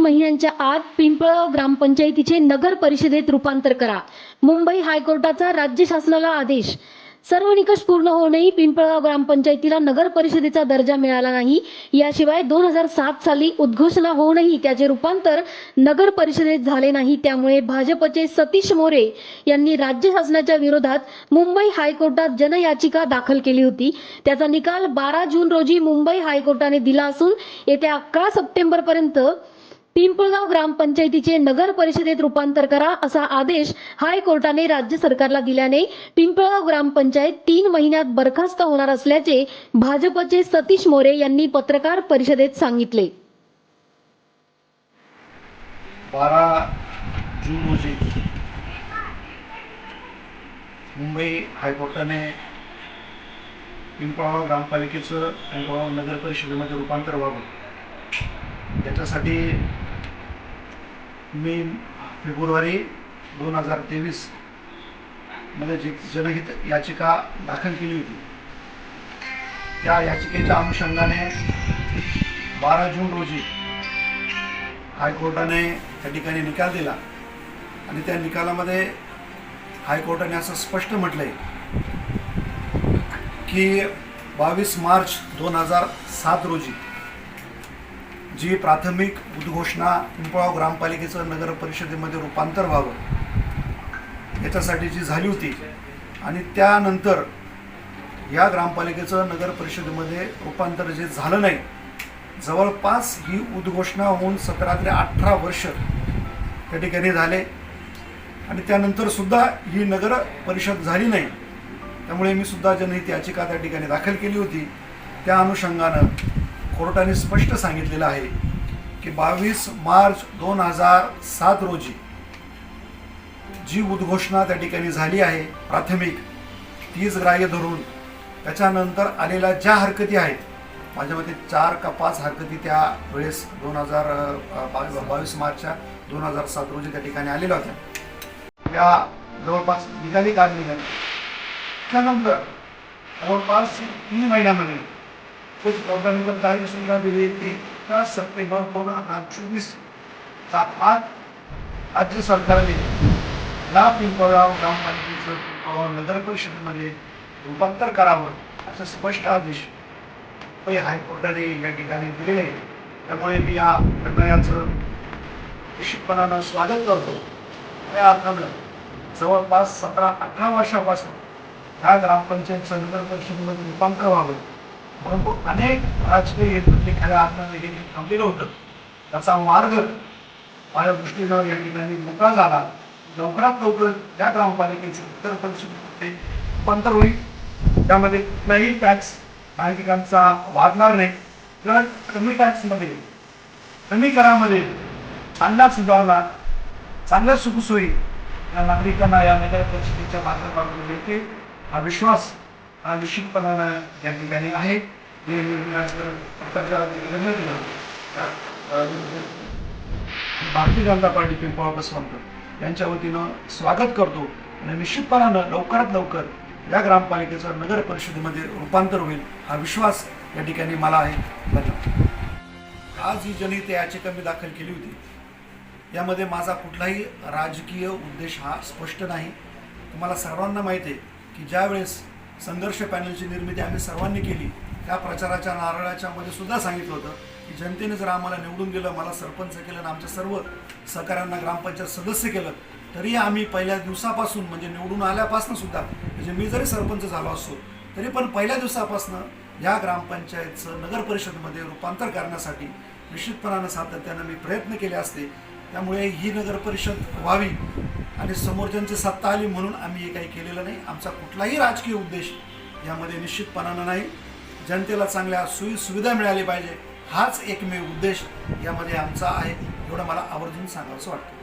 महिन्यांच्या आत पिंपळगाव ग्रामपंचायतीचे नगर परिषदेत रूपांतर करा. मुंबई हायकोर्टाचा राज्य शासनाला आदेश. सर्व निकष पूर्ण होऊनही पिंपळगाव ग्रामपंचायतीला नगर परिषदेचा दर्जा मिळाला नाही. याशिवाय दोन हजार सात साली उद्घोषणा होऊनही त्याचे रूपांतर नगर परिषदेत झाले नाही. त्यामुळे भाजपचे सतीश मोरे यांनी राज्य शासनाच्या विरोधात मुंबई हायकोर्टात जनयाचिका दाखल केली होती. त्याचा निकाल बारा जून रोजी मुंबई हायकोर्टाने दिला असून येत्या अकरा सप्टेंबर पर्यंत पिंपळगाव ग्रामपंचायतीचे नगर परिषदेत रूपांतर करा असा आदेश हायकोर्टाने राज्य सरकारला दिल्याने पिंपळगाव ग्रामपंचायत तीन महिन्यात बरखास्त होणार असल्याचे भाजपचे सतीश मोरे यांनी पत्रकार परिषदेत सांगितले. बारा जून रोजी मुंबई हायकोर्टाने पिंपळगाव ग्रामपालिकेचं पिंपळगाव नगर परिषदेमध्ये रूपांतर व्हावं. याच्यासाठी मी फेब्रुवारी दोन हजार तेवीसमध्ये जी जनहित याचिका दाखल केली होती. त्या याचिकेच्या अनुषंगाने बारा जून रोजी हायकोर्टाने त्या ठिकाणी निकाल दिला आणि त्या निकालामध्ये हायकोर्टाने असं स्पष्ट म्हटलंय की बावीस मार्च दोन हजार सात रोजी जी प्राथमिक उद्घोषणा पिंपळाव ग्रामपालिकेचं नगर परिषदेमध्ये रूपांतर व्हावं याच्यासाठी जी झाली होती आणि त्यानंतर या ग्रामपालिकेचं नगर परिषदेमध्ये रूपांतर जे झालं नाही जवळपास ही उद्घोषणा होऊन सतरा ते अठरा वर्ष त्या ठिकाणी झाले. आणि त्यानंतर सुद्धा ही नगर परिषद झाली नाही त्यामुळे मी सुद्धा जनहित याचिका त्या ठिकाणी दाखल केली होती. त्या अनुषंगानं कोर्टाने स्पष्ट सांगितलेलं आहे की बावीस मार्च दोन हजार सात रोजी जी उद्घोषणा त्या ठिकाणी झाली आहे प्राथमिक तीच ग्राह्य धरून त्याच्यानंतर आलेल्या ज्या हरकती आहेत माझ्या मते चार का पाच हरकती त्या वेळेस दोन हजार बावीस बावीस मार्चच्या दोन हजार सात रोजी त्या ठिकाणी आलेल्या होत्या. या जवळपास निघाली काल निघाली? त्यानंतर जवळपास तीन महिन्यामध्ये कुछ कोर्टाने तारीख सुविधा दिली की दस सप्टेंबर दोन हजार चोवीस चा आज राज्य सरकारने या पिंपळगाव ग्रामपंचायतीचं पिंपळगाव नगर परिषदेमध्ये रूपांतर करावं असं स्पष्ट आदेश मुंबई हायकोर्टाने या ठिकाणी दिलेले आहे. त्यामुळे मी या निर्णयाचं निश्चितपणानं स्वागत करतो या अर्थानं जवळपास सतरा अठरा वर्षापासून ह्या ग्रामपंचायत नगर परिषदेमध्ये रूपांतर व्हावं परंतु अनेक राजकीय हेतूंनी खऱ्या हे थांबलेलं होतं. त्याचा मार्ग माझ्या दृष्टीनं या ठिकाणी मोकळा झाला. लवकरात लवकर या ग्रामपालिकेचे उत्तर परिषद रूपांतर होईल. त्यामध्ये कुठलाही टॅक्स नागरिकांचा वाढणार नाही. किंवा कमी टॅक्समध्ये कमी करामध्ये चांगला सुधारणा चांगल्या सुखसोयी या नागरिकांना या नगर परिषदेच्या माध्यमातून मिळते हा विश्वास हा निश्चितपणानं या ठिकाणी आहे भारतीय जनता पार्टी पिंपळा बसवंत यांच्या वतीनं स्वागत करतो आणि निश्चितपणानं लवकरात लवकर या ग्रामपालिकेचं नगर परिषदेमध्ये रूपांतर होईल हा विश्वास या ठिकाणी मला आहे. धन्यवाद. आज ही जनहित याचिका मी दाखल केली होती. यामध्ये माझा कुठलाही राजकीय उद्देश हा स्पष्ट नाही. तुम्हाला सर्वांना माहिती आहे की ज्यावेळेस संघर्ष पॅनलची निर्मिती आम्ही सर्वांनी केली. त्या प्रचाराच्या नारळाच्या मध्ये सुद्धा सांगितलं होतं की जनतेने जर आम्हाला निवडून गेलं मला सरपंच केलं आणि आमच्या सर्व सहकाऱ्यांना ग्रामपंचायत सदस्य केलं तरी आम्ही पहिल्या दिवसापासून म्हणजे निवडून आल्यापासून सुद्धा म्हणजे मी जरी सरपंच झालो असतो तरी पण पहिल्या दिवसापासून या ग्रामपंचायतचं नगर परिषदमध्ये रूपांतर करण्यासाठी निश्चितपणानं सातत्यानं मी प्रयत्न केले असते. त्यामुळे ही नगर परिषद व्हावी. आणि समोरच्यांची सत्ता आली म्हणून आम्ही हे काही केलेलं नाही. आमचा कुठलाही राजकीय उद्देश यामध्ये निश्चितपणानं नाही. जनतेला चांगल्या सोयी सुविधा मिळाली पाहिजे. हाच एकमेव उद्देश यामध्ये आमचा आहे एवढं मला आवर्जून सांगावंसं वाटतं.